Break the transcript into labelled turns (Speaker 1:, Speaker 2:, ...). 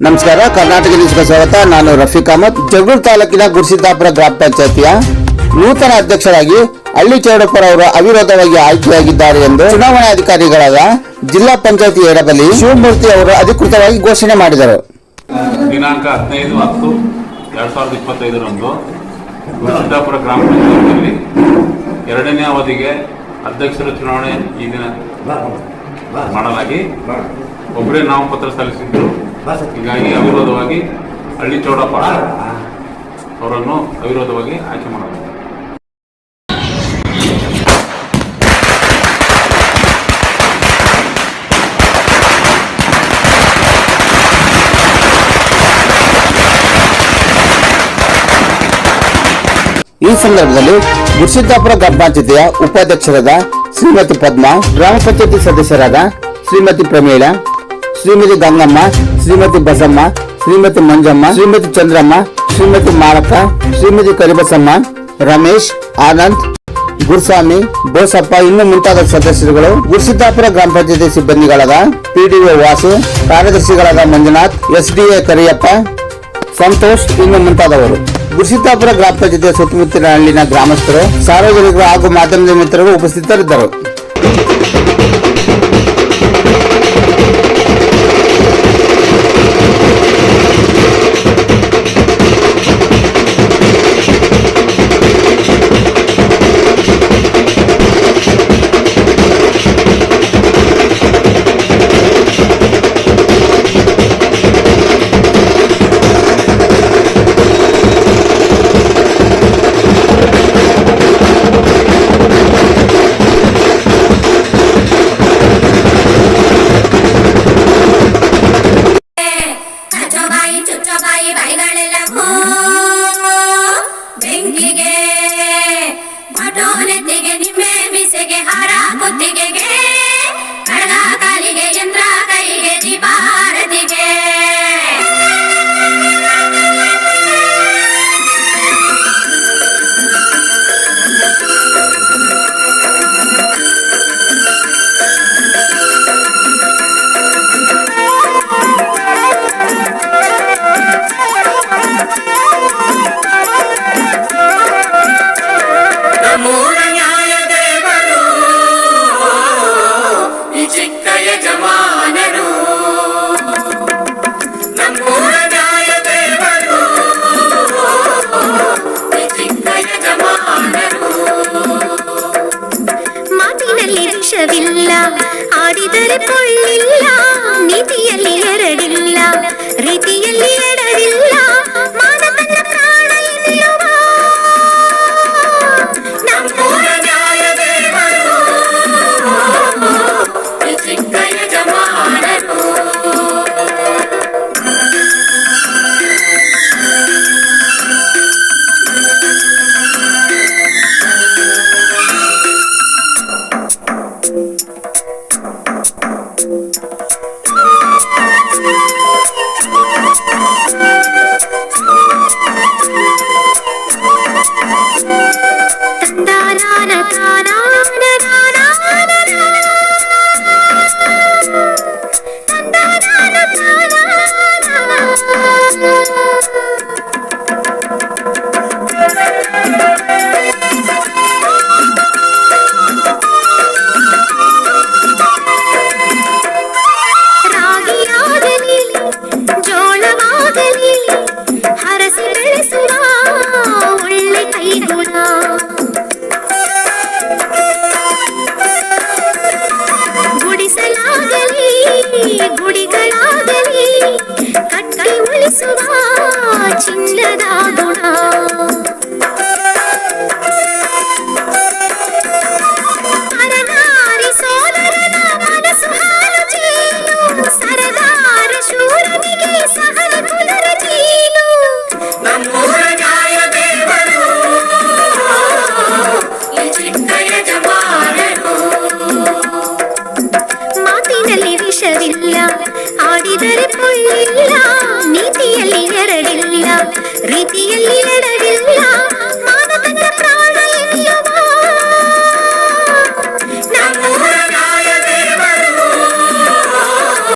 Speaker 1: ನಮಸ್ಕಾರ, ಕರ್ನಾಟಕ ನ್ಯೂಸ್ಗೆ ಸ್ವಾಗತ. ನಾನು ರಫೀಕ್ ಅಹಮದ್. ಜಗಳೂರು ತಾಲೂಕಿನ ಗುರುಸಿದ್ದಾಪುರ ಗ್ರಾಮ ಪಂಚಾಯತಿಯ ನೂತನ ಅಧ್ಯಕ್ಷರಾಗಿ ಹಳ್ಳಿ ಚೌಡಪ್ಪರ ಅವರು ಅವಿರೋಧವಾಗಿ ಆಯ್ಕೆಯಾಗಿದ್ದಾರೆ ಎಂದು ಚುನಾವಣಾಧಿಕಾರಿಗಳಾದ ಜಿಲ್ಲಾ ಪಂಚಾಯತಿ ಎಡಬಲಿ ಶಿವಮೂರ್ತಿ ಅವರು ಅಧಿಕೃತವಾಗಿ ಘೋಷಣೆ ಮಾಡಿದರು.
Speaker 2: ದಿನಾಂಕ ಹದಿನೈದು ಹತ್ತು ಎರಡ್ ಸಾವಿರದ ಇಪ್ಪತ್ತೈದರಂದು ಗುರುಸಿದ್ದಾಪುರ ಗ್ರಾಮ ಪಂಚಾಯತಿಯಲ್ಲಿ ಎರಡನೇ ಅವಧಿಗೆ ಅಧ್ಯಕ್ಷರ ಚುನಾವಣೆ ಈ ದಿನ ಮಾಡಲಾಗಿ ಒಬ್ಬರೇ ನಾಮಪತ್ರ ಸಲ್ಲಿಸಿದ್ರು ಹೀಗಾಗಿ ಅವಿರೋಧವಾಗಿ ಹಳ್ಳಿ ಚೌಡಪ್ಪ ಅವರನ್ನು ಅವಿರೋಧವಾಗಿ ಆಯ್ಕೆ ಮಾಡಬೇಕು
Speaker 1: ಈ ಸಂದರ್ಭದಲ್ಲಿ ಗುರುಸಿದ್ದಾಪುರ ಗ್ರಾಮ ಪಂಚಾಯತಿಯ ಉಪಾಧ್ಯಕ್ಷರಾದ ಶ್ರೀಮತಿ ಪದ್ಮ ಗ್ರಾಮ ಪಂಚಾಯತಿ ಸದಸ್ಯರಾದ ಶ್ರೀಮತಿ ಪ್ರಮೀಳ ಶ್ರೀಮತಿ ಗಂಗಮ್ಮ, ಶ್ರೀಮತಿ ಬಸಮ್ಮ, ಶ್ರೀಮತಿ ಮಂಜಮ್ಮ, ಶ್ರೀಮತಿ ಚಂದ್ರಮ್ಮ, ಶ್ರೀಮತಿ ಮಾರಪ್ಪ, ಶ್ರೀಮತಿ ಕರಿಬಸಮ್ಮ, ರಮೇಶ್, ಆನಂದ್, ಗುರುಸ್ವಾಮಿ, ಬೋಸಪ್ಪ ಇನ್ನು ಮುಂತಾದ ಸದಸ್ಯರುಗಳು ಗುರುಸಿದ್ದಾಪುರ ಗ್ರಾಮ ಪಂಚಾಯತಿ ಸಿಬ್ಬಂದಿಗಳಾದ ಪಿಡಿಒ ವಾಸು, ಕಾರ್ಯದರ್ಶಿಗಳಾದ ಮಂಜುನಾಥ್, ಎಸ್ಡಿಎ ಕರಿಯಪ್ಪ, ಸಂತೋಷ್ ಇನ್ನು ಮುಂತಾದವರು. ಗುರುಸಿದ್ದಾಪುರ ಗ್ರಾಮ ಪಂಚಾಯತಿ ಸುತ್ತಮುತ್ತಲಿನ ಗ್ರಾಮಸ್ಥರು, ಸಾರ್ವಜನಿಕರು ಹಾಗೂ ಮಾಧ್ಯಮದ ಮಿತ್ರರು ಉಪಸ್ಥಿತರಿದ್ದರು.
Speaker 3: பைகளெல்லாம் Thank you.